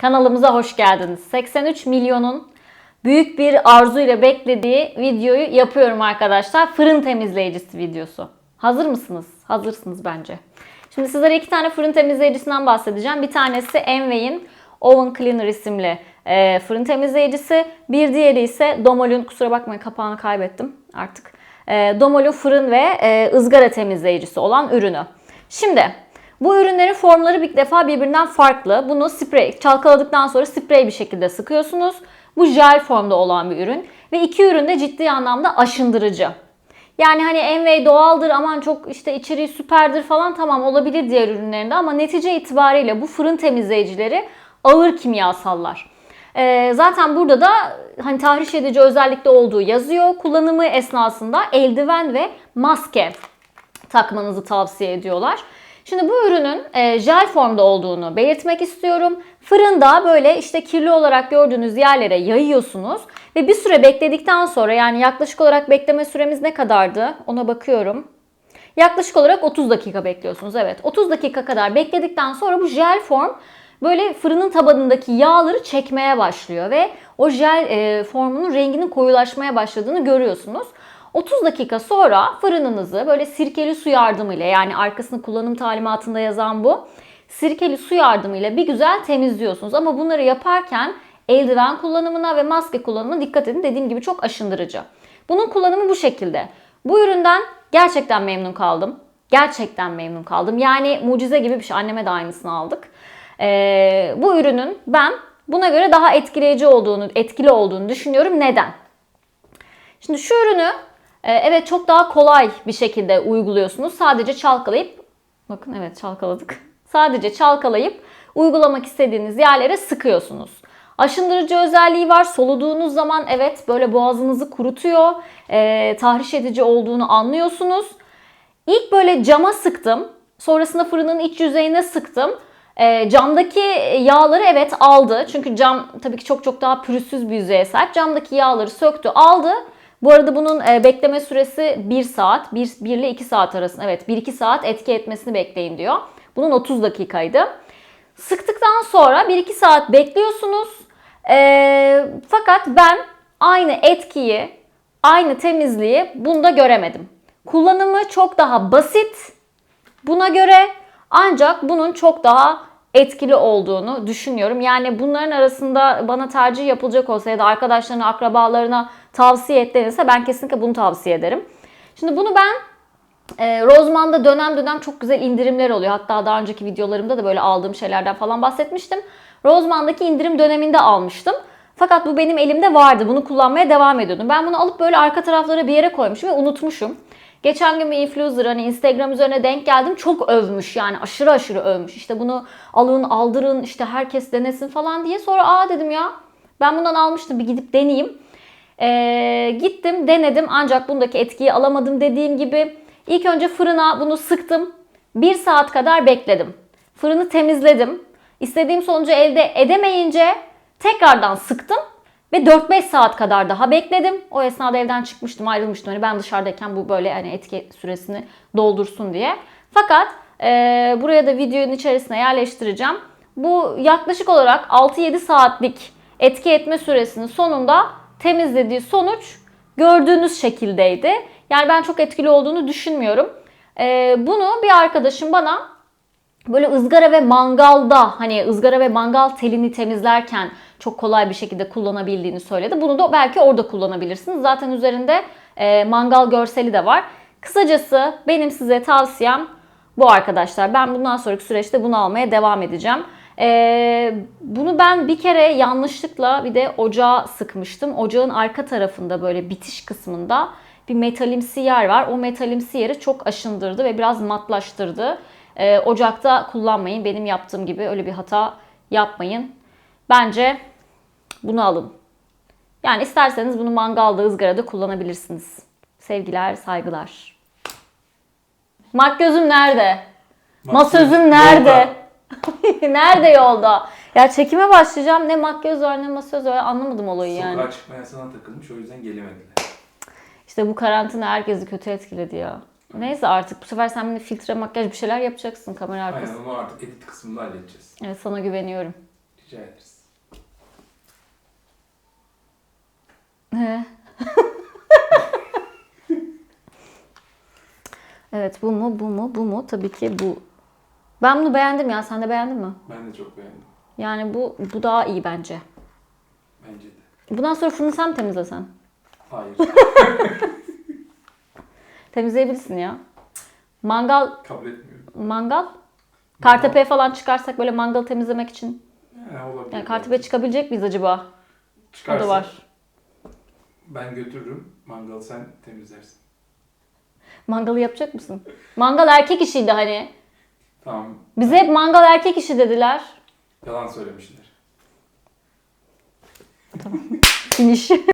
Kanalımıza hoş geldiniz. 83 milyonun büyük bir arzu ile beklediği videoyu yapıyorum arkadaşlar. Fırın temizleyicisi videosu. Hazır mısınız? Hazırsınız bence. Şimdi sizlere iki tane fırın temizleyicisinden bahsedeceğim. Bir tanesi Envey'in Oven Cleaner isimli e, fırın temizleyicisi. Bir diğeri ise Domol'ün, kusura bakmayın kapağını kaybettim artık. E, Domol'ün fırın ve e, ızgara temizleyicisi olan ürünü. Şimdi bu ürünlerin formları bir defa birbirinden farklı. Bunu sprey, çalkaladıktan sonra sprey bir şekilde sıkıyorsunuz. Bu jel formda olan bir ürün. Ve iki ürün de ciddi anlamda aşındırıcı. Yani hani Envey doğaldır aman çok işte içeriği süperdir falan tamam olabilir diğer ürünlerinde ama netice itibariyle bu fırın temizleyicileri ağır kimyasallar. Ee, zaten burada da hani tahriş edici özellikle olduğu yazıyor. Kullanımı esnasında eldiven ve maske takmanızı tavsiye ediyorlar. Şimdi bu ürünün e, jel formda olduğunu belirtmek istiyorum. Fırında böyle işte kirli olarak gördüğünüz yerlere yayıyorsunuz ve bir süre bekledikten sonra yani yaklaşık olarak bekleme süremiz ne kadardı? Ona bakıyorum. Yaklaşık olarak 30 dakika bekliyorsunuz. Evet 30 dakika kadar bekledikten sonra bu jel form böyle fırının tabanındaki yağları çekmeye başlıyor ve o jel e, formunun renginin koyulaşmaya başladığını görüyorsunuz. 30 dakika sonra fırınınızı böyle sirkeli su yardımıyla yani arkasını kullanım talimatında yazan bu. Sirkeli su yardımıyla bir güzel temizliyorsunuz. Ama bunları yaparken eldiven kullanımına ve maske kullanımına dikkat edin. Dediğim gibi çok aşındırıcı. Bunun kullanımı bu şekilde. Bu üründen gerçekten memnun kaldım. Gerçekten memnun kaldım. Yani mucize gibi bir şey. Anneme de aynısını aldık. Ee, bu ürünün ben buna göre daha etkileyici olduğunu, etkili olduğunu düşünüyorum. Neden? Şimdi şu ürünü evet çok daha kolay bir şekilde uyguluyorsunuz. Sadece çalkalayıp bakın evet çalkaladık. Sadece çalkalayıp uygulamak istediğiniz yerlere sıkıyorsunuz. Aşındırıcı özelliği var. Soluduğunuz zaman evet böyle boğazınızı kurutuyor. E, tahriş edici olduğunu anlıyorsunuz. İlk böyle cama sıktım. Sonrasında fırının iç yüzeyine sıktım. E, camdaki yağları evet aldı. Çünkü cam tabii ki çok çok daha pürüzsüz bir yüzeye sahip. Camdaki yağları söktü, aldı. Bu arada bunun e, bekleme süresi 1 saat. 1, 1 ile 2 saat arasında. Evet 1-2 saat etki etmesini bekleyin diyor. Bunun 30 dakikaydı. Sıktıktan sonra 1-2 saat bekliyorsunuz. E, fakat ben aynı etkiyi, aynı temizliği bunda göremedim. Kullanımı çok daha basit buna göre ancak bunun çok daha etkili olduğunu düşünüyorum. Yani bunların arasında bana tercih yapılacak olsa ya da arkadaşlarına, akrabalarına tavsiye et ben kesinlikle bunu tavsiye ederim. Şimdi bunu ben e, Rozman'da dönem dönem çok güzel indirimler oluyor. Hatta daha önceki videolarımda da böyle aldığım şeylerden falan bahsetmiştim. Rozman'daki indirim döneminde almıştım. Fakat bu benim elimde vardı. Bunu kullanmaya devam ediyordum. Ben bunu alıp böyle arka taraflara bir yere koymuşum ve unutmuşum. Geçen gün bir influencer hani Instagram üzerine denk geldim. Çok övmüş yani aşırı aşırı övmüş. İşte bunu alın aldırın işte herkes denesin falan diye. Sonra aa dedim ya ben bundan almıştım bir gidip deneyeyim. Ee, gittim denedim ancak bundaki etkiyi alamadım dediğim gibi. İlk önce fırına bunu sıktım. Bir saat kadar bekledim. Fırını temizledim. İstediğim sonucu elde edemeyince tekrardan sıktım. Ve 4-5 saat kadar daha bekledim. O esnada evden çıkmıştım, ayrılmıştım. Hani ben dışarıdayken bu böyle hani etki süresini doldursun diye. Fakat e, buraya da videonun içerisine yerleştireceğim. Bu yaklaşık olarak 6-7 saatlik etki etme süresinin sonunda temizlediği sonuç gördüğünüz şekildeydi. Yani ben çok etkili olduğunu düşünmüyorum. E, bunu bir arkadaşım bana böyle ızgara ve mangalda hani ızgara ve mangal telini temizlerken çok kolay bir şekilde kullanabildiğini söyledi. Bunu da belki orada kullanabilirsiniz. Zaten üzerinde e, mangal görseli de var. Kısacası benim size tavsiyem bu arkadaşlar. Ben bundan sonraki süreçte bunu almaya devam edeceğim. E, bunu ben bir kere yanlışlıkla bir de ocağa sıkmıştım. Ocağın arka tarafında böyle bitiş kısmında bir metalimsi yer var. O metalimsi yeri çok aşındırdı ve biraz matlaştırdı. E, ocakta kullanmayın. Benim yaptığım gibi öyle bir hata yapmayın. Bence bunu alın. Yani isterseniz bunu mangalda, ızgarada kullanabilirsiniz. Sevgiler, saygılar. Makyözüm nerede? Masözüm nerede? nerede yolda? Ya çekime başlayacağım. Ne makyöz var ne masöz var anlamadım olayı yani. Sokağa çıkma yasağına takılmış o yüzden gelemediler. İşte bu karantina herkesi kötü etkiledi ya. Neyse artık bu sefer sen beni filtre makyaj bir şeyler yapacaksın kamera arkası. Aynen onu artık edit kısmında halledeceğiz. Evet sana güveniyorum. Rica ederiz. Evet bu mu bu mu bu mu? Tabii ki bu. Ben bunu beğendim ya. Sen de beğendin mi? Ben de çok beğendim. Yani bu bu daha iyi bence. Bence de. Bundan sonra fırını sen temizlesen. Hayır. Temizleyebilirsin ya. Mangal kabul etmiyorum. mangal Kartepe'ye falan çıkarsak böyle mangal temizlemek için. Yani olabilir. Yani Kartepe'ye çıkabilecek miyiz acaba? O Çıkarsa da var. Ben götürürüm. Mangalı sen temizlersin. Mangalı yapacak mısın? Mangal erkek işiydi hani. Tamam. Bize hep mangal erkek işi dediler. Yalan söylemişler. Finish.